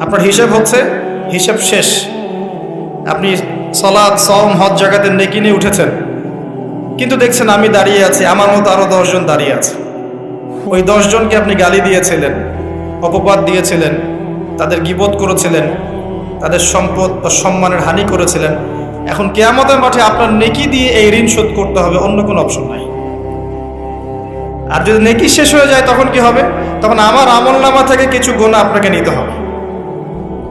আপনার হিসেব হচ্ছে, হিসেব শেষ। আপনি সলাদ সম হজ জায়গাতে নেকি নিয়ে উঠেছেন। কিন্তু দেখছেন আমি দাঁড়িয়ে আছি, আমার মতো আরও দশজন দাঁড়িয়ে আছে। ওই দশজনকে আপনি গালি দিয়েছিলেন, অপবাদ দিয়েছিলেন, তাদের গিবোধ করেছিলেন, তাদের সম্পদ বা সম্মানের হানি করেছিলেন। এখন কেয়ামতের মাঠে আপনার নেকি দিয়ে এই ঋণ শোধ করতে হবে, অন্য কোনো অপশন নাই। আর যদি নেকি শেষ হয়ে যায়, তখন কি হবে? তখন আমার আমল নামা থেকে কিছু গোনা আপনাকে নিতে হবে।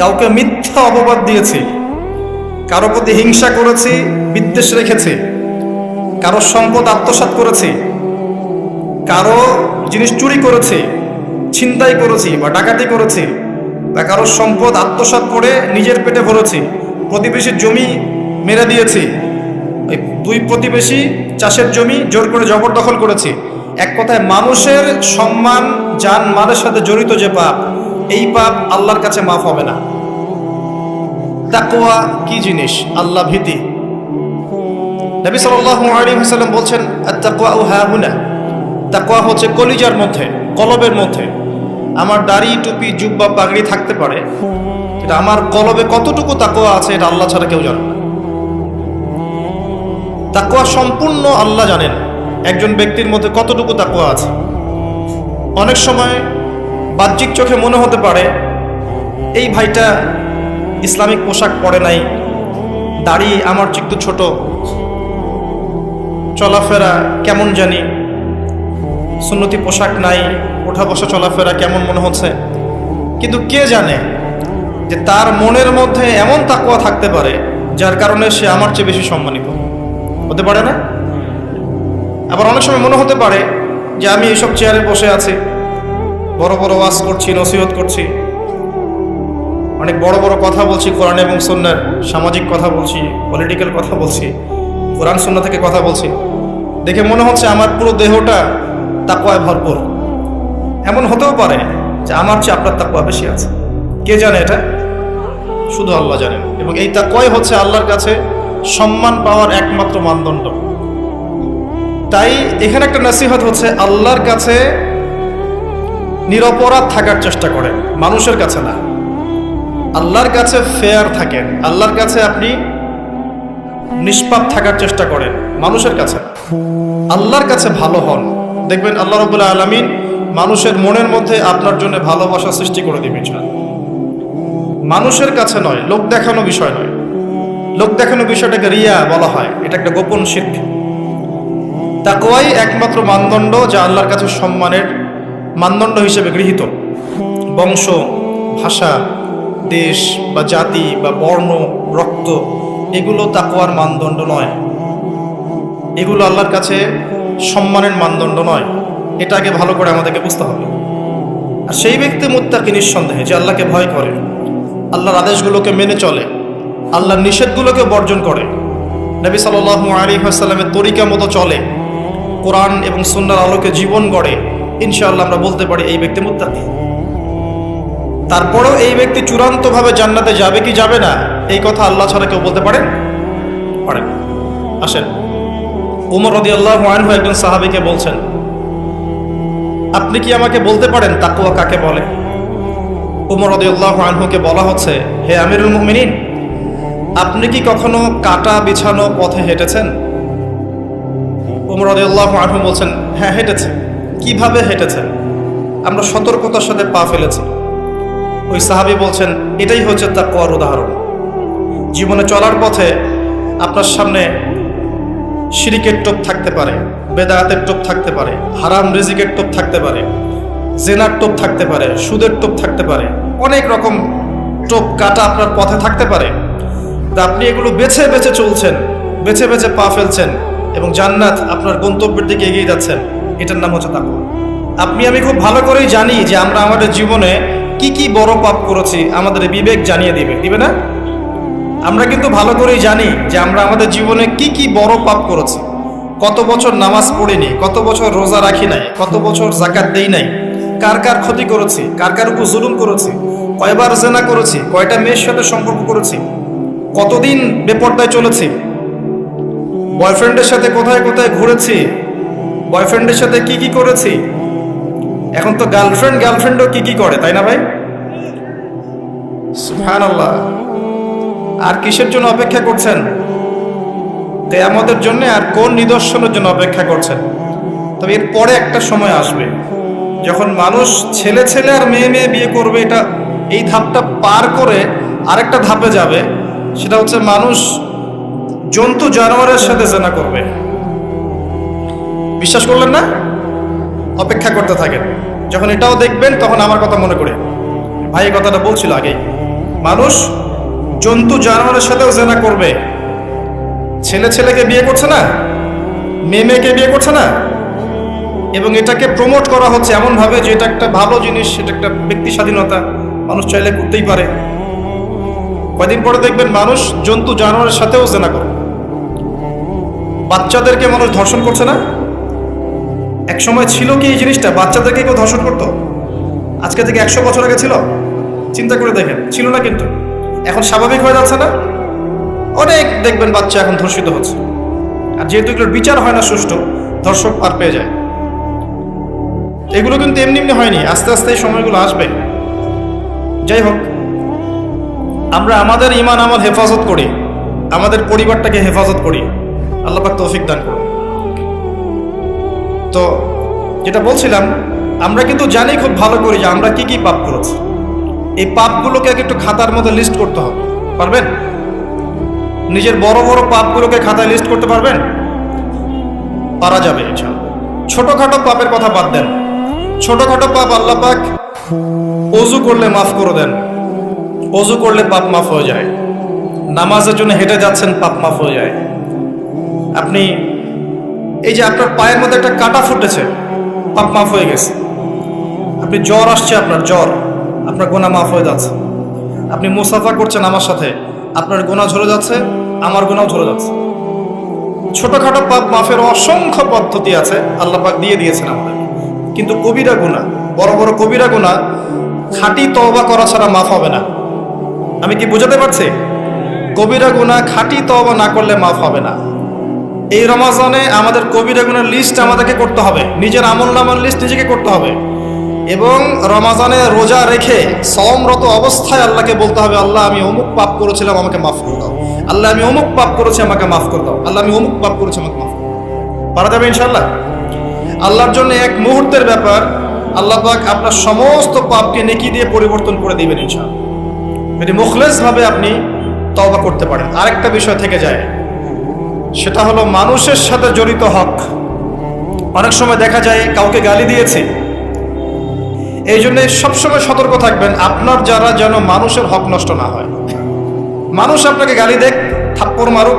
কাউকে মিথ্যা অপবাদ দিয়েছি, কারও প্রতি হিংসা করেছি, বিদ্বেষ রেখেছি, কারও সম্পদ আত্মসাৎ করেছি, কারও জিনিস চুরি করেছি, ছিনতাই করেছি বা ডাকাতি করেছি, বা কারও সম্পদ আত্মসাৎ করে নিজের পেটে ভরেছি, প্রতিবেশীর জমি মেরে দিয়েছি দুই প্রতিবেশী চাষের জমি জোর করে জবরদখল করেছি। এক কথায় মানুষের সম্মান যান মালের সাথে জড়িত যে পাপ এই পাপ আল্লাহর কাছে মাফ হবে না। তাকওয়া কি জিনিস? আল্লাহ ভীতি। নবী ওয়াসাল্লাম বলছেন হাহুনা তাকওয়া হচ্ছে কলিজার মধ্যে, কলবের মধ্যে। আমার দাড়ি, টুপি, জুব্বা, পাগড়ি থাকতে পারে এটা আমার কলবে কতটুকু তাকওয়া আছে, এটা আল্লাহ ছাড়া কেউ জানে না। তাকওয়া সম্পূর্ণ আল্লাহ জানেন, একজন ব্যক্তির মধ্যে কতটুকু তাকওয়া আছে। অনেক সময় বাহ্যিক চোখে মনে হতে পারে, এই ভাইটা ইসলামিক পোশাক পরে নাই, দাড়ি আমার একটু ছোট, চলাফেরা কেমন জানি, সুন্নতি পোশাক নাই, ওঠা বসা চলাফেরা কেমন মনে হচ্ছে, কিন্তু কে জানে যে তার মনের মধ্যে এমন তাকুয়া থাকতে পারে, যার কারণে সে আমার চেয়ে বেশি সম্মানিত। হতে পারে না? আবার অনেক সময় মনে হতে পারে যে আমি এইসব চেয়ারে বসে আছি বড় বড় ওয়াজ করছি, নসিহত করছি। অনেক বড় বড় কথা বলছি, কোরআন এবং সন্ন্যার সামাজিক কথা বলছি পলিটিক্যাল কথা বলছি, কোরআন সন্না থেকে কথা বলছি। দেখে মনে হচ্ছে আমার পুরো দেহটা তাকুয়ায় ভরপুর। এমন হতেও পারে যে আমার চেয়ে আপনার তাকুয়া বেশি আছে। কে জানে এটা? শুধু আল্লাহ জানেন। এবং এই তাকুয়াই হচ্ছে আল্লাহর কাছে সম্মান পাওয়ার একমাত্র মানদণ্ড। তাই এখানে একটা নসিহত হচ্ছে আল্লাহর কাছে নিরপরাধ থাকার চেষ্টা করেন, মানুষের কাছে না। আল্লাহর কাছে ফেয়ার থাকেন, আল্লাহর কাছে আপনি নিষ্পাপ থাকার চেষ্টা করেন, মানুষের কাছে আল্লাহর কাছে ভালো হন, দেখবেন আল্লাহ রবুল্লাহ আলমিন মানুষের মনের মধ্যে আপনার জন্য ভালোবাসা সৃষ্টি করে ইনশাআল্লাহ। মানুষের কাছে নয়, লোক দেখানো বিষয় নয়। লোক দেখানো বিষয়টাকে রিয়া বলা হয়, এটা একটা গোপন শিল্প তাকওয়াই একমাত্র মানদণ্ড যা আল্লাহর কাছে সম্মানের মানদণ্ড হিসেবে গৃহীত। বংশ, ভাষা, দেশ বা জাতি বা বর্ণ, রক্ত, এগুলো তাকওয়ার মানদণ্ড নয়। এগুলো আল্লাহর কাছে সম্মানের মানদণ্ড নয়। এটা আগে ভালো করে আমাদেরকে বুঝতে হবে। আর সেই ব্যক্তি মুত্তাকি নিঃসন্দেহে, যে আল্লাহকে ভয় করে, আল্লাহর আদেশগুলোকে মেনে চলে, আল্লাহর নিষেধগুলোকে বর্জন করে। নবী সাল্লাল্লাহু আলাইহি ওয়াসাল্লামের তরিকা মতো চলে, কোরআন এবং সুন্নার আলোকে জীবন গড়ে ইনশাআল্লাহ আমরা বলতে পারি এই ব্যক্তি মুত্তাকি। তারপরেও এই ব্যক্তি চূড়ান্তভাবে জান্নাতে যাবে কি যাবে না, এই কথা আল্লাহ ছাড়া কেউ বলতে পারেন? পারেন। আসেন। উমর রদি আল্লাহ একজন সাহাবিকে বলছেন, আপনি কি আমাকে বলতে পারেন তাকুয়া কাকে বলে? উমর রদি আল্লাহ আনহুকে বলা হচ্ছে, হে আমিরুল মুমিনিন, আপনি কি কখনো কাটা বিছানো পথে হেঁটেছেন? উমর রদি আল্লাহ আনহু বলছেন হ্যাঁ হেঁটেছে। কীভাবে হেঁটেছেন? আমরা সতর্কতার সাথে পা ফেলেছি। ওই সাহাবি বলছেন, এটাই হচ্ছে তাকুয়ার উদাহরণ। জীবনে চলার পথে আপনার সামনে শিরিকের টোপ থাকতে পারে, বেদায়াতের টোপ থাকতে পারে, হারাম রিজিকের টোপ থাকতে পারে, জেনার টোপ থাকতে পারে, সুদের টোপ থাকতে পারে, অনেক রকম টোপ কাটা আপনার পথে থাকতে পারে। তা আপনি এগুলো বেছে বেছে চলছেন, বেছে বেছে পা ফেলছেন এবং জান্নাত আপনার গন্তব্যের দিকে এগিয়ে যাচ্ছেন। এটার নাম হচ্ছে তাকুয়া আপনি, আমি খুব ভালো করেই জানি যে আমরা আমাদের জীবনে কি কি বড় পাপ করেছি, আমাদের বিবেক জানিয়ে দিবে। দিবে না? আমরা কিন্তু ভালো করেই জানি যে আমরা আমাদের জীবনে কি কি বড় পাপ করেছি। কত বছর নামাজ পড়িনি, কত বছর রোজা রাখি নাই, কত বছর জাকাত দেই নাই, কার কার ক্ষতি করেছি, কার কার উপর জুলুম করেছি, কয়বার জেনা করেছি, কয়টা মেয়ের সাথে সম্পর্ক করেছি, কতদিন বেপর্দায় চলেছি বয়ফ্রেন্ডের সাথে কোথায় কোথায় ঘুরেছি বয়ফ্রেন্ডের সাথে কি কি করেছি? এখন তো গার্লফ্রেন্ড গার্লফ্রেন্ডও কি কি করে, তাই না ভাই? সুবহানাল্লাহ। আর কিসের জন্য অপেক্ষা করছেন? কেয়ামতের জন্য আর কোন নিদর্শনের জন্য অপেক্ষা করছেন? তবে এর পরে একটা সময় আসবে, যখন মানুষ ছেলে ছেলে আর মেয়ে মেয়ে বিয়ে করবে, এটা এই ধাপটা পার করে আরেকটা ধাপে যাবে, সেটা হচ্ছে মানুষ জন্তু জানোয়ারের সাথে জেনা করবে। বিশ্বাস করলেন না? অপেক্ষা করতে থাকেন। যখন এটাও দেখবেন, তখন আমার কথা মনে করে। ভাই, এই কথাটা বলছিল আগে। মানুষ জন্তু জানোয়ারের সাথেও জেনা করবে। ছেলে ছেলেকে বিয়ে করছে না? মেয়ে মেয়েকে বিয়ে করছে না? এবং এটাকে প্রমোট করা হচ্ছে এমনভাবে যে এটা একটা ভালো জিনিস, এটা একটা ব্যক্তি স্বাধীনতা। মানুষ চাইলে করতেই পারে। কয়দিন পরে দেখবেন মানুষ জন্তু জানোয়ারের সাথেও জেনা করে। বাচ্চাদেরকে মানুষ ধর্ষণ করছে না? এক সময় ছিল কি এই জিনিসটা? বাচ্চাদেরকে কেউ ধর্ষণ করতো? আজকে থেকে একশো বছর আগে ছিল? চিন্তা করে দেখেন, ছিল না কিন্তু। এখন স্বাভাবিক হয়ে যাচ্ছে না? অনেক দেখবেন বাচ্চা এখন ধর্ষিত হচ্ছে। আর যেহেতু এগুলোর বিচার হয় না সুষ্ঠু, ধর্ষক পার পেয়ে যায়। এগুলো কিন্তু এমনি এমনি হয়নি, আস্তে আস্তে এই সময়গুলো আসবে। যাই হোক, আমরা আমাদের ইমান আমল হেফাজত করি, আমাদের পরিবারটাকে হেফাজত করি। আল্লাহ পাক তৌফিক দান করুন। তো যেটা বলছিলাম, আমরা কিন্তু জানি খুব ভালো করি যে আমরা কি কি পাপ করেছি। এই পাপগুলোকে একটু খাতার মধ্যে লিস্ট করতে হবে, পারবেন? নিজের বড় বড় পাপগুলোকে খাতায় লিস্ট করতে পারবেন? পারা যাবে ছোটখাটো পাপের কথা বাদ দেন। ছোটখাটো পাপ আল্লাহ পাক অজু করলে মাফ করে দেন। অজু করলে পাপ মাফ হয়ে যায়। নামাজের জন্য হেঁটে যাচ্ছেন, পাপ মাফ হয়ে যায়। আপনি এই যে আপনার পায়ের মধ্যে একটা কাটা ফুটেছে, পাপ মাফ হয়ে গেছে। আপনি জ্বর আসছে আপনার, জ্বর। আপনার গোনা মাফ হয়ে যাচ্ছে। আপনি মুসাফা করছেন আমার সাথে, আপনার গোনা ঝরে যাচ্ছে, আমার গোনাও ঝরে যাচ্ছে। ছোটখাটো পাপ মাফের অসংখ্য পদ্ধতি আছে, আল্লাহ পাক দিয়ে দিয়েছেন আমাদের কিন্তু কবিরা গুণা বড় বড় কবিরা গুণা খাঁটি তওবা করা ছাড়া মাফ হবে না। আমি কি বুঝাতে পারছি? কবিরা গুণা খাঁটি তওবা না করলে মাফ হবে না। এই রমাজানে আমাদের কবিরা গুণার লিস্ট আমাদেরকে করতে হবে। নিজের আমল নামার লিস্ট নিজেকে করতে হবে। এবং রমাজানে রোজা রেখে সমরত অবস্থায় আল্লাহকে বলতে হবে, আল্লাহ, আমি অমুক পাপ করেছিলাম, আমাকে মাফ করে দাও। আল্লাহ, আমি অমুক পাপ করেছি, আমাকে মাফ করে দাও। আল্লাহ, আমি অমুক পাপ করেছি, আমাকে মাফ করে পারা যাবে ইনশাল্লাহ আল্লাহর জন্য এক মুহূর্তের ব্যাপার। আল্লাহ পাক আপনার সমস্ত পাপকে নেকি দিয়ে পরিবর্তন করে দিবেন ইনশাল্লাহ যদি মুখলেস ভাবে আপনি তওবা করতে পারেন। আরেকটা বিষয় থেকে যায়। সেটা হলো মানুষের সাথে জড়িত হক। অনেক সময় দেখা যায় কাউকে গালি দিয়েছে। এই জন্য সবসময় সতর্ক থাকবেন, আপনার যারা যেন মানুষের হক নষ্ট না হয়। মানুষ আপনাকে গালি দেখ, থাপ্পড় মারুক,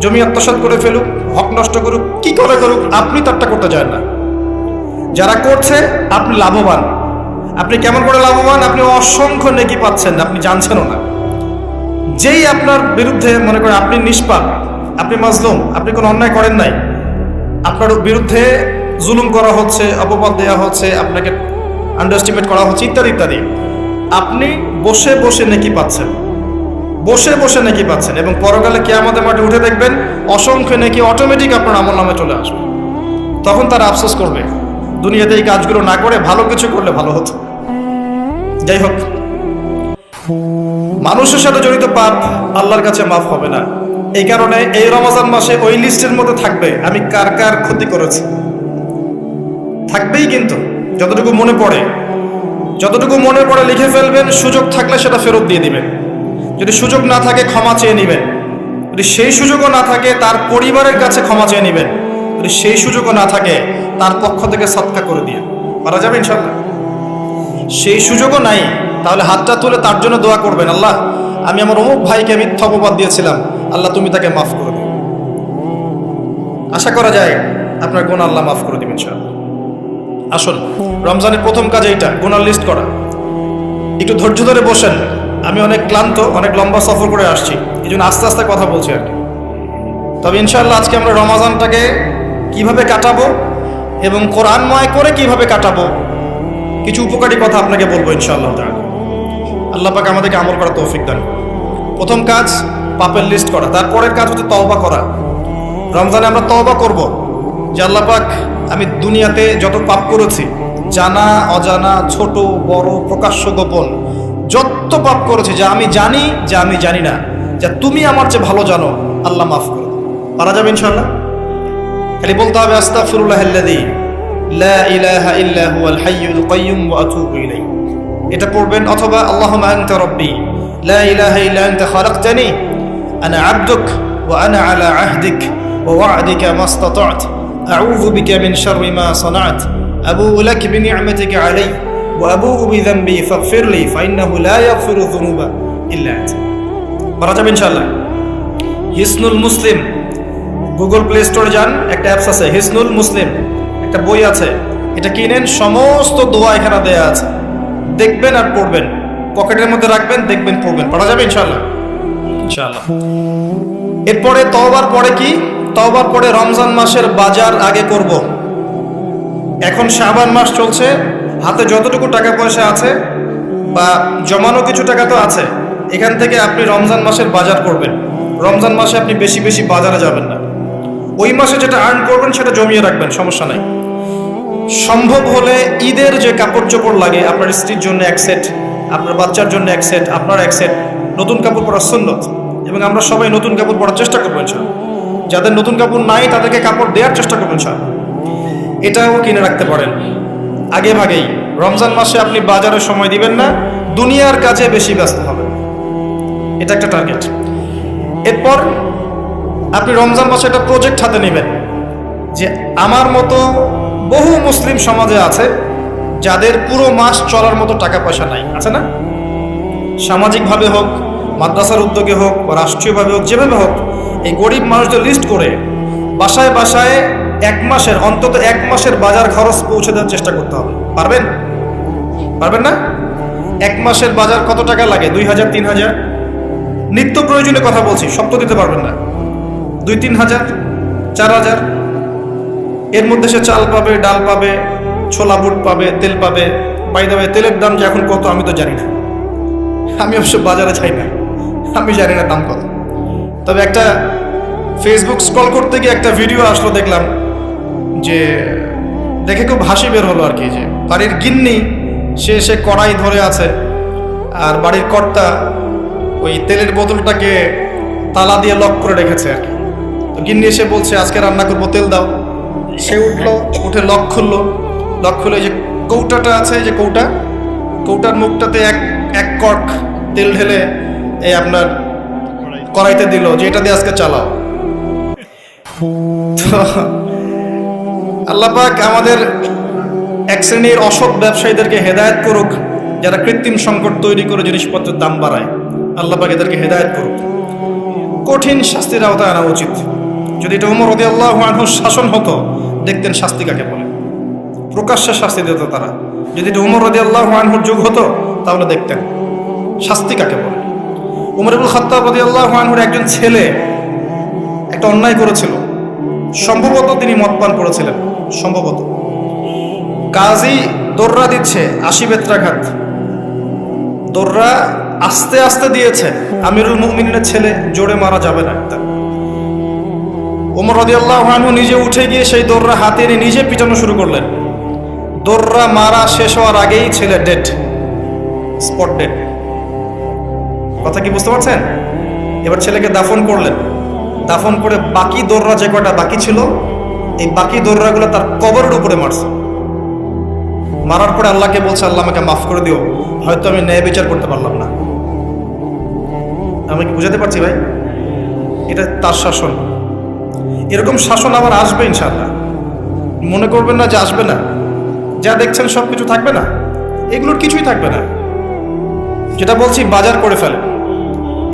জমি আত্মসাৎ করে ফেলুক, হক নষ্ট করুক, কি করে করুক, আপনি তারটা করতে চান না। যারা করছে, আপনি লাভবান। আপনি কেমন করে লাভবান? আপনি অসংখ্য নেকি পাচ্ছেন, আপনি জানছেনও না। যেই আপনার বিরুদ্ধে মনে করেন আপনি নিষ্পাপ আপনি মাজলুম, আপনি কোনো অন্যায় করেন নাই। আপনার বিরুদ্ধে জুলুম করা হচ্ছে, অপবাদ দেওয়া হচ্ছে, আপনাকে আন্ডারস্টিমেট করা হচ্ছে, ইত্যাদি ইত্যাদি। আপনি বসে বসে নেকি পাচ্ছেন। বসে বসে নেকি পাচ্ছেন এবং পরকালে কে আমাদের মাঠে উঠে দেখবেন, অসংখ্য নেকি অটোমেটিক আপনার আমল নামে চলে আসবে। তখন তারা আফসোস করবে, দুনিয়াতে এই কাজগুলো না করে ভালো কিছু করলে ভালো হতো। যাই হোক, মানুষের সাথে জড়িত পাপ আল্লাহর কাছে মাফ হবে না। এই কারণে এই রমজান মাসে ওই লিস্টের মধ্যে থাকবে, আমি কার কার ক্ষতি করেছি? থাকবেই কিন্তু, যতটুকু মনে পড়ে। যতটুকু মনে পড়ে লিখে ফেলবেন, সুযোগ থাকলে সেটা ফেরত দিয়ে দিবেন। যদি সুযোগ না থাকে, ক্ষমা চেয়ে নেবেন। যদি সেই সুযোগও না থাকে, তার পরিবারের কাছে ক্ষমা চেয়ে নেবেন। যদি সেই সুযোগও না থাকে, তার পক্ষ থেকে সৎকা করে দিয়ে। পারা যাবে ইনশাল্লাহ সেই সুযোগও নাই, তাহলে হাতটা তুলে তার জন্য দোয়া করবেন, আল্লাহ। আমি আমার অমুক ভাইকে মিথ্যা অপবাদ দিয়েছিলাম। আল্লাহ তুমি তাকে মাফ করে দিও। আশা করা যায় আপনার গুণ আল্লাহ মাফ করে দিবেন ইনশাআল্লাহ। আসুন, রমজানের প্রথম কাজ এইটা গুনার লিস্ট করা। একটু ধৈর্য ধরে বসেন। আমি অনেক ক্লান্ত, অনেক লম্বা সফর করে আসছি। এই জন্য আস্তে আস্তে কথা বলছি আর কি। তবে ইনশাআল্লাহ আজকে আমরা রমাজানটাকে কীভাবে কাটাবো এবং কোরআনময় করে কীভাবে কাটাবো, কিছু উপকারী কথা আপনাকে বলব ইনশাআল্লাহ তাআলা। আল্লাহ পাক আমাদেরকে আমল করা তৌফিক দান প্রথম কাজ, পাপের লিস্ট করা। তারপরের কাজ হচ্ছে তওবা করা। রমজানে আমরা তওবা করব। যে আল্লাহ পাক আমি দুনিয়াতে যত পাপ করেছি, জানা, অজানা, ছোট, বড়, প্রকাশ্য, গোপন, যত পাপ করেছি, যা আমি জানি, যা আমি জানি না, যা তুমি আমার চেয়ে ভালো জানো, আল্লাহ মাফ করো পারা যাবে ইনশাআল্লাহ? খালি বলতে হবে লা ইলাহা ইল্লা হুয়াল হাইয়ুল কাইয়্যুম ওয়া আতুবু ইলাইহি। এটা পড়বেন, অথবা আনতা রাব্বি খালাকতানি, আনা আবদুক ওয়া আনা আলা আহদিক ওয়া ওয়া'দিকা মাস্তাতা'ত আউযু বিকা মিন শাররি মা সানা'ত আবুউ লাক বিনি'মাতিকা আলাই ওয়া আবুউ বিযানবি ফাগফির লি, ফাইন্নাহু লা ইয়াগফিরু যুনুবা ইল্লা আনতা। পারা যাবে ইনশাআল্লাহ। হিসনুল মুসলিম, গুগল প্লে স্টোরে যান, একটা অ্যাপস আছে, হিসনুল মুসলিম, একটা বই আছে, এটা কিনেন, সমস্ত দোয়া এখানে দেয়া আছে। দেখবেন আর পড়বেন। পকেটের মধ্যে রাখবেন, দেখবেন, পড়বেন। পড়া যাবে ইনশাল্লাহ ইনশাল্লাহ এরপরে তওবার পরে কি? তওবার পরে রমজান মাসের বাজার আগে করব। এখন শাবান মাস চলছে। হাতে যতটুকু টাকা পয়সা আছে বা জমানো কিছু টাকা তো আছে, এখান থেকে আপনি রমজান মাসের বাজার করবেন। রমজান মাসে আপনি বেশি বেশি বাজারে যাবেন না। ওই মাসে যেটা আর্ন করবেন সেটা জমিয়ে রাখবেন, সমস্যা নাই। সম্ভব হলে ঈদের যে কাপড় চোপড় লাগে, আপনার স্ত্রীর জন্য এক সেট আপনার বাচ্চার জন্য এক সেট আপনার এক সেট নতুন কাপড় পরার সুন্নত। এবং আমরা সবাই নতুন কাপড় পরার চেষ্টা করব, ইনশাআল্লাহ। যাদের নতুন কাপড় নাই, তাদেরকে কাপড় দেওয়ার চেষ্টা করবেন ইনশাআল্লাহ। এটাও কিনে রাখতে পারেন। আগে ভাগেই, রমজান মাসে আপনি বাজারে সময় দিবেন না, দুনিয়ার কাজে বেশি ব্যস্ত হবেন। এটা একটা টার্গেট এরপর, আপনি রমজান মাসে একটা প্রজেক্ট হাতে নেবেন, যে আমার মতো বহু মুসলিম সমাজে আছে যাদের পুরো মাস চলার মতো টাকা পয়সা নাই, আছে না? সামাজিকভাবে হোক, মাদ্রাসার উদ্যোগে হোক, বা রাষ্ট্রীয়ভাবে হোক, যেভাবে হোক, এই গরিব মানুষদের লিস্ট করে বাসায় বাসায় এক মাসের, অন্তত এক মাসের বাজার খরচ পৌঁছে দেওয়ার চেষ্টা করতে হবে। পারবেন? পারবেন না? এক মাসের বাজার কত টাকা লাগে? দুই হাজার, তিন হাজার? নিত্য প্রয়োজনীয় কথা বলছি সব তো দিতে পারবেন না। দুই, তিন হাজার, চার হাজার? এর মধ্যে সে চাল পাবে, ডাল পাবে, ছোলা বুট পাবে, তেল পাবে। বাই দাবে তেলের দাম যে এখন কত আমি তো জানি না। আমি অবশ্য বাজারে চাই না। আমি জানি না দাম কত। তবে একটা ফেসবুক স্ক্রল করতে গিয়ে একটা ভিডিও আসলো দেখলাম যে দেখে খুব হাসি বের হলো আর কি যে বাড়ির গিন্নি, সে সে কড়াই ধরে আছে আর বাড়ির কর্তা ওই তেলের বোতলটাকে তালা দিয়ে লক করে রেখেছে আর কি। তো গিন্নি এসে বলছে, আজকে রান্না করব, তেল দাও। সে উঠল, উঠে লক খুললো। লক খুলে যে কৌটাটা আছে, যে কৌটা? কৌটার মুখটাতে এক এক কর্ক তেল ঢেলে এই আপনার কড়াইতে দিল, যে এটা দিয়ে আজকে চালাও। আল্লাপাক আমাদের এক শ্রেণির অসৎ ব্যবসায়ীদেরকে হেদায়েত করুক, যারা কৃত্রিম সংকট তৈরি করে জিনিসপত্রের দাম বাড়ায়। আল্লাপাক এদেরকে হেদায়ত করুক। কঠিন শাস্তির আওতায় আনা উচিত। যদি এটা উমর রদি আল্লাহ শাসন হতো দেখতেন শাস্তি কাকে বলে? প্রকাশ্যে শাস্তি দিত তারা। যদি এটা উমর রদি আল্লাহ আনহুর যুগ হতো, তাহলে দেখতেন। শাস্তি কাকে বলে? উমরুল খত্তাব রদি আল্লাহ আনহুর একজন ছেলে একটা অন্যায় করেছিল। সম্ভবত তিনি মদ পান করেছিলেন। সম্ভবত। কাজী দোররা দিচ্ছে আশি বেত্রাঘাত। দোররা আস্তে আস্তে দিয়েছে, আমিরুল মুমিনের ছেলে জোরে মারা যাবে না। ওমর রদিয়াল্লাহ আনহু নিজে উঠে গিয়ে সেই দোররা হাতে নিয়ে নিজে পিটানো শুরু করলেন। দোররা মারা শেষ হওয়ার আগেই ছেলে ডেট স্পট ডেট কথা কি বুঝতে পারছেন? এবার ছেলেকে দাফন করলেন। দাফন করে বাকি দোররা যে কটা বাকি ছিল, এই বাকি দোররাগুলো তার কবরের উপরে মারছে। মারার পরে আল্লাহকে বলছে, আল্লাহ আমাকে মাফ করে দিও। হয়তো আমি ন্যায় বিচার করতে পারলাম না। আমি কি বুঝাতে পারছি ভাই? এটা তার শাসন। এরকম শাসন আবার আসবে ইনশাল্লাহ মনে করবেন না যে আসবে না। যা দেখছেন সব কিছু থাকবে না। এগুলোর কিছুই থাকবে না। যেটা বলছি, বাজার করে ফেলেন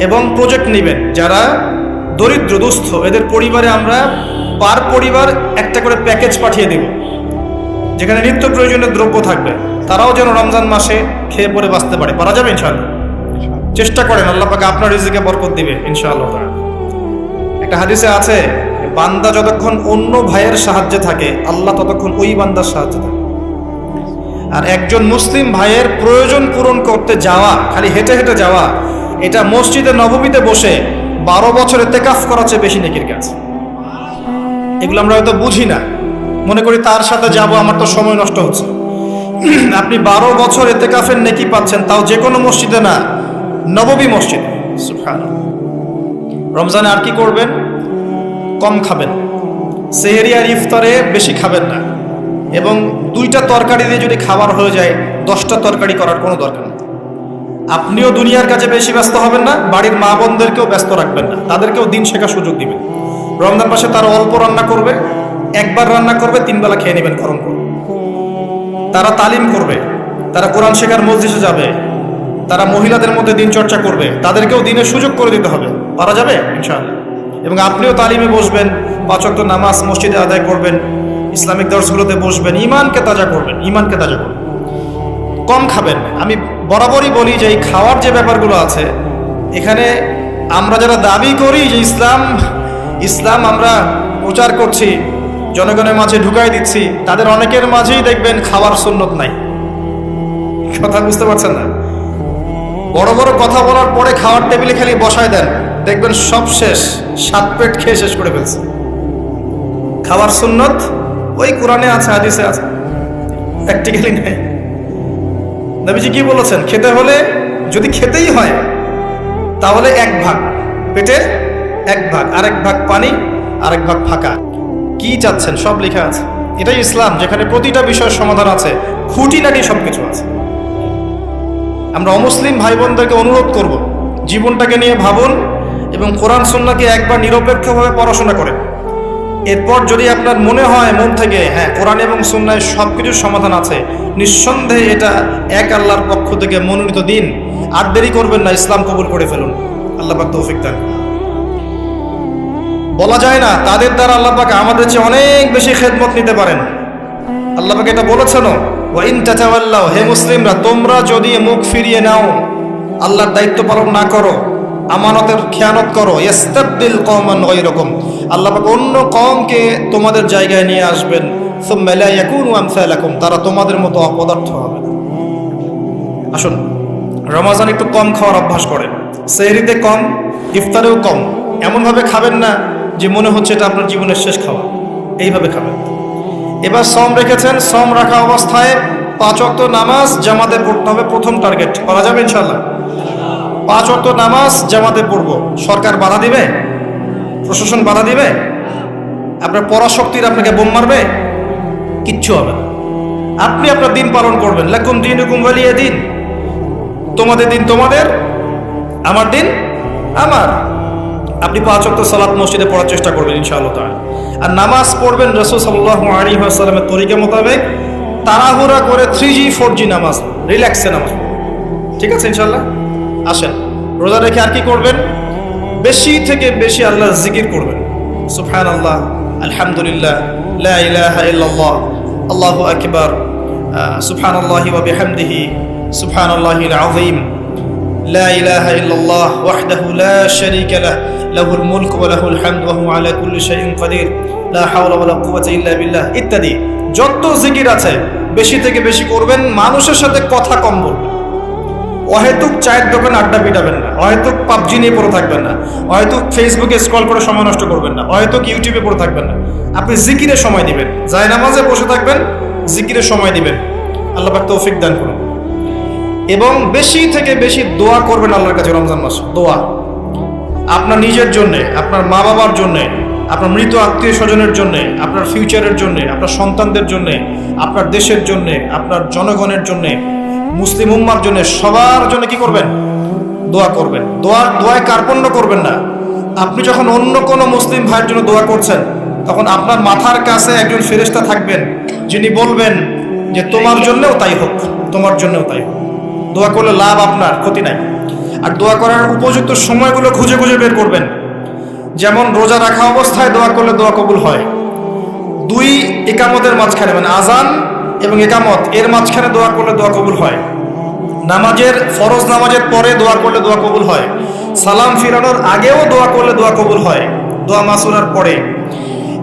এবং প্রজেক্ট নেবেন। যারা দরিদ্র, দুস্থ, এদের পরিবারে আমরা পার পরিবার একটা করে প্যাকেজ পাঠিয়ে দেব। যেখানে নিত্য প্রয়োজনীয় দ্রব্য থাকবে। তারাও যেন রমজান মাসে খেয়ে পরে বাঁচতে পারে। পারা যাবে ইনশাআল্লাহ। চেষ্টা করেন, আল্লাহ পাকে আপনার রিজিকে বরকত দিবে ইনশাআল্লাহ। একটা হাদিসে আছে বান্দা যতক্ষণ অন্য ভাইয়ের সাহায্যে থাকে, আল্লাহ ততক্ষণ ওই বান্দার সাহায্যে থাকে। আর একজন মুসলিম ভাইয়ের প্রয়োজন পূরণ করতে যাওয়া, খালি হেঁটে হেঁটে যাওয়া, এটা মসজিদে নবমীতে বসে বারো বছরে তেকাফ করার চেয়ে বেশি নেকির কাজ। এগুলো আমরা হয়তো বুঝি না। মনে করি তার সাথে যাব, আমার তো সময় নষ্ট হচ্ছে। আপনি বারো বছর এতেকাফের নেকি পাচ্ছেন, তাও যে কোনো মসজিদে না, নবমী মসজিদ। রমজানে আর কি করবেন? কম খাবেন। সেহেরি আর ইফতারে বেশি খাবেন না। এবং দুইটা তরকারি দিয়ে যদি খাবার হয়ে যায়, দশটা তরকারি করার কোনো দরকার নেই। আপনিও দুনিয়ার কাছে বেশি ব্যস্ত হবেন না, বাড়ির মা বোনদেরকেও ব্যস্ত রাখবেন না। তাদেরকেও দিন শেখার সুযোগ দিবেন। রমজান মাসে তারা অল্প রান্না করবে, একবার রান্না করবে, তিন বেলা খেয়ে নেবেন গরম করে। তারা তালিম করবে, তারা কোরআন শেখার মসজিদে যাবে, তারা মহিলাদের মধ্যে দিন চর্চা করবে, তাদেরকেও দিনের সুযোগ করে দিতে হবে। পারা যাবে? ইনশাআল্লাহ। এবং আপনিও তালিমে বসবেন পাঁচক নামাজ মসজিদে আদায় করবেন, ইসলামিক দর্শগুলোতে বসবেন ইমানকে তাজা করবেন ইমানকে তাজা করবেন। কম খাবেন আমি বরাবরই বলি যে এই খাওয়ার যে ব্যাপারগুলো আছে, এখানে আমরা যারা দাবি করি যে ইসলাম ইসলাম আমরা প্রচার করছি, জনগণের মাঝে ঢুকাই দিচ্ছি, তাদের অনেকের মাঝেই দেখবেন খাওয়ার সুন্নত নাই। কথা বুঝতে পারছেন না? বড় বড় কথা বলার পরে খাওয়ার টেবিলে খালি বসায় দেন। দেখবেন সব শেষ, সাত পেট খেয়ে শেষ করে ফেলছে। খাওয়ার সুন্নত, ওই কোরআনে আছে, হাদিসে আছে। প্র্যাকটিক্যালি নেই। নবীজি কি বলেছেন? খেতে হলে, যদি খেতেই হয়, তাহলে এক ভাগ। পেটের এক ভাগ, আরেক ভাগ পানি, আরেক ভাগ ফাঁকা। কি চাচ্ছেন? সব লেখা আছে। এটাই ইসলাম, যেখানে প্রতিটা বিষয়ের সমাধান আছে, খুঁটিনাটি সব কিছু আছে। আমরা অমুসলিম ভাই বোনদেরকে অনুরোধ করব, জীবনটাকে নিয়ে ভাবুন এবং কোরআন সন্নাকে একবার নিরপেক্ষভাবে পড়াশোনা করেন এরপর যদি আপনার মনে হয় মন থেকে হ্যাঁ কোরআন এবং সুন্নায় সব কিছুর সমাধান আছে, নিঃসন্দেহে এটা এক আল্লাহর পক্ষ থেকে মনোনীত দিন। আর দেরি করবেন না, ইসলাম কবুল করে ফেলুন। আল্লাহ পাক তৌফিক দান। বলা যায় না, তাদের দ্বারা আল্লাপাক আমাদের চেয়ে অনেক বেশি খেদমত নিতে পারেন। আল্লাপাক এটা বলেছেন হে মুসলিমরা, তোমরা যদি মুখ ফিরিয়ে নাও, আল্লাহর দায়িত্ব পালন না করো আমানতের খেয়ানত করো। ইস্তাবদিল কওমান গায়রাকুম। আল্লাহ পাক অন্য কওমকে তোমাদের জায়গায় নিয়ে আসবেন। আমসালাকুম। তারা তোমাদের মতো অপদার্থ হবে আসুন, রমাজান একটু কম খাওয়ার অভ্যাস করেন। সেহরিতে কম, ইফতারেও কম। এমনভাবে খাবেন না যে মনে হচ্ছে এটা আপনার জীবনের শেষ খাওয়া। এইভাবে খাবেন। এবার সম রেখেছেন সম রাখা অবস্থায় পাঁচ অক্ত নামাজ জামাতে পড়তে হবে প্রথম টার্গেট। করা যাবে ইনশাল্লাহ পাঁচ অক্ত নামাজ জামাতে পড়ব। সরকার বাধা দিবে? প্রশাসন বাধা দিবে? আপনার পরাশক্তির আপনাকে বোম মারবে? কিচ্ছু হবে না। আপনি আপনার দিন পালন করবেন। লাকুম দিন হুকুম বলিয়ে দিন। তোমাদের দিন তোমাদের, আমার দিন আমার। আপনি পাঁচ অক্ট সালাত মসজিদে পড়ার চেষ্টা করবেন ইনশাআল্লাহ তাআলা। আর নামাজ পড়বেন রসুল সাল্লাহ আলী সাল্লামের তরিকা মোতাবেক। তাড়াহুড়া করে থ্রি জি ফোর জি নামাজ, রিল্যাক্সে নামাজ। ঠিক আছে ইনশাল্লাহ আসেন। রোজা রেখে আর কি করবেন? বেশি থেকে বেশি আল্লাহ জিকির করবেন। সুফান আল্লাহ আলহামদুলিল্লাহ লাহ আল্লাহ আকবর সুফান আল্লাহ ওয়াবিহামদিহি সুফহান আল্লাহ আজিম لا إله إلا الله وحده لا شريك له له الملك وله الحمد وهو على كل شيء قدير لا حول ولا قوة إلا بالله ইত্যাদি। যত জিকির আছে, বেশি থেকে বেশি করবেন, মানুষের সাথে কথা কম বলবেন। অহেতুক চায়ের দোকানে আড্ডা পিটাবেন না, অহেতুক পাবজি নিয়ে পড়ে থাকবেন না, অহেতুক ফেসবুকে স্ক্রল করে সময় নষ্ট করবেন না, অহেতুক ইউটিউবে পড়ে থাকবেন না। আপনি জিকিরে সময় দিবেন, যায় নামাজে বসে থাকবেন, জিকিরে সময় দিবেন। আল্লাহ পাক তৌফিক দান করুন। এবং বেশি থেকে বেশি দোয়া করবেন আল্লাহর কাছে রমজান মাসে, দোয়া। আপনার নিজের জন্য, আপনার মা বাবার জন্য, আপনার মৃত আত্মীয় স্বজনের জন্য, আপনার ফিউচারের জন্য, আপনার সন্তানদের জন্য, আপনার দেশের জন্য, আপনার জনগণের জন্য মুসলিম উম্মার জন্য সবার জন্য কি করবেন? দোয়া করবেন। দোয়া, দোয়ায় কার্পণ্য করবেন না। আপনি যখন অন্য কোনো মুসলিম ভাইয়ের জন্য দোয়া করছেন, তখন আপনার মাথার কাছে একজন ফেরেশতা থাকবেন, যিনি বলবেন যে, তোমার জন্যও তাই হোক, তোমার জন্যও তাই হোক। দোয়া করলে লাভ আপনার, ক্ষতি নাই। আর দোয়া করার উপযুক্ত সময়গুলো খুঁজে খুঁজে বের করবেন। যেমন রোজা রাখা অবস্থায় দোয়া করলে দোয়া কবুল হয়। দুই একামতের মাঝখানে মানে আজান এবং একামত, এর মাঝখানে দোয়া করলে দোয়া কবুল হয়। নামাজের, ফরজ নামাজের পরে দোয়া করলে দোয়া কবুল হয়। সালাম ফিরানোর আগেও দোয়া করলে দোয়া কবুল হয়, দোয়া মাসুরার পরে।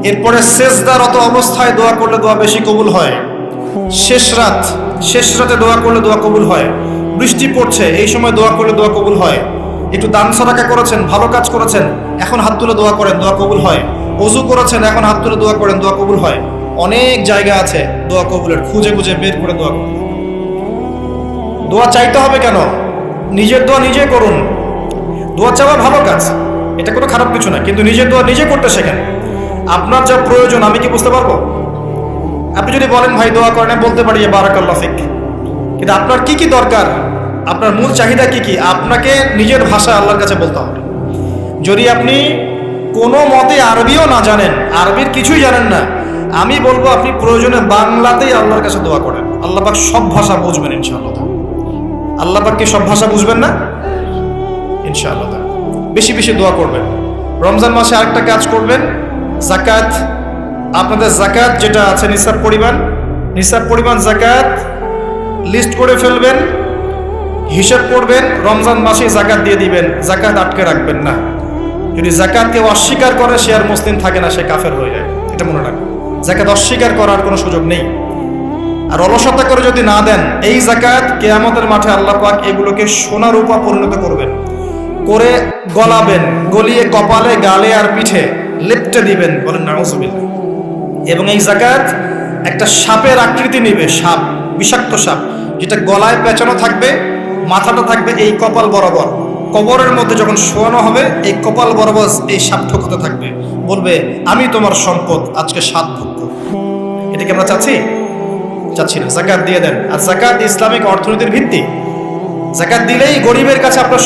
এরপরে শেষদারত অবস্থায় দোয়া করলে দোয়া বেশি কবুল হয়। শেষ রাত, শেষ রাতে দোয়া করলে দোয়া কবুল হয়। বৃষ্টি পড়ছে, এই সময় দোয়া করলে দোয়া কবুল হয়। একটু দান সদাকা করেছেন, ভালো কাজ করেছেন, এখন হাত তুলে দোয়া করেন, দোয়া কবুল হয়। অজু করেছেন, এখন হাত তুলে দোয়া করেন, দোয়া কবুল হয়। অনেক জায়গা আছে দোয়া কবুলের। খুঁজে খুঁজে বের করে দোয়া করুন। দোয়া চাইতে হবে কেন? নিজের দোয়া নিজে করুন। দোয়া চাওয়া ভালো কাজ। এটা কোনো খারাপ কিছু না, কিন্তু নিজের দোয়া নিজে করতে শেখেন। আপনার যা প্রয়োজন, আমি কি বুঝতে পারব? আপনি যদি বলেন, ভাই, দোয়া করেন বলতে পারি যে বারাকাল্লাহ ফিক। কিন্তু আপনার কি কি দরকার? আপনার মূল চাহিদা কি কি? আপনাকে নিজের ভাষা আল্লাহর কাছে বলতে হবে। যদি আপনি কোনো মতে আরবিও না জানেন, আরবির কিছুই জানেন না আমি বলব আপনি প্রয়োজনে বাংলাতেই আল্লাহর কাছে দোয়া করেন। আল্লাহ পাক সব ভাষা বুঝবেন ইনশাআল্লাহ। আল্লাপাক কি সব ভাষা বুঝবেন না? ইনশাআল্লাহ। বেশি বেশি দোয়া করবেন। রমজান মাসে আরেকটা কাজ করবেন। জাকাত আপনাদের জাকাত যেটা আছে নিসাব পরিমাণ নিসাব পরিমাণ জাকাত লিস্ট করে ফেলবেন, হিসাব করবেন, রমজান মাসে জাকাত দিয়ে দিবেন জাকাত আটকে রাখবেন না। যদি জাকাত কেউ অস্বীকার করে সে আর মুসলিম থাকে না, সে কাফের হয়ে যায়। এটা মনে রাখবেন। জাকাত অস্বীকার করার কোনো সুযোগ নেই। আর অলসতা করে যদি না দেন, এই জাকাত কেয়ামতের মাঠে আল্লাহ পাক এগুলোকে সোনার উপা পরিণত করবেন। করে গলাবেন, গলিয়ে কপালে, গালে আর পিঠে লেপটে দিবেন বলেন নাউজুবিল্লাহ। এবং এই জাকাত একটা সাপের আকৃতি নেবে, সাপ, বিষাক্ত সাপ, যেটা গলায় পেঁচানো থাকবে, মাথাটা থাকবে এই কপাল বরাবর। কবরের মধ্যে যখন শোয়ানো হবে, এই কপাল বরাবর এই সাপ ঠোকাতে থাকবে। বলবে, আমি তোমার সম্পদ আজকে সাত ভুক্ত এটাকে আমরা চাচ্ছি? চাচ্ছি না। জাকাত দিয়ে দেন। আর জাকাত ইসলামিক অর্থনীতির ভিত্তি। জাকাত দিলেই গরিবের কাছে আপনার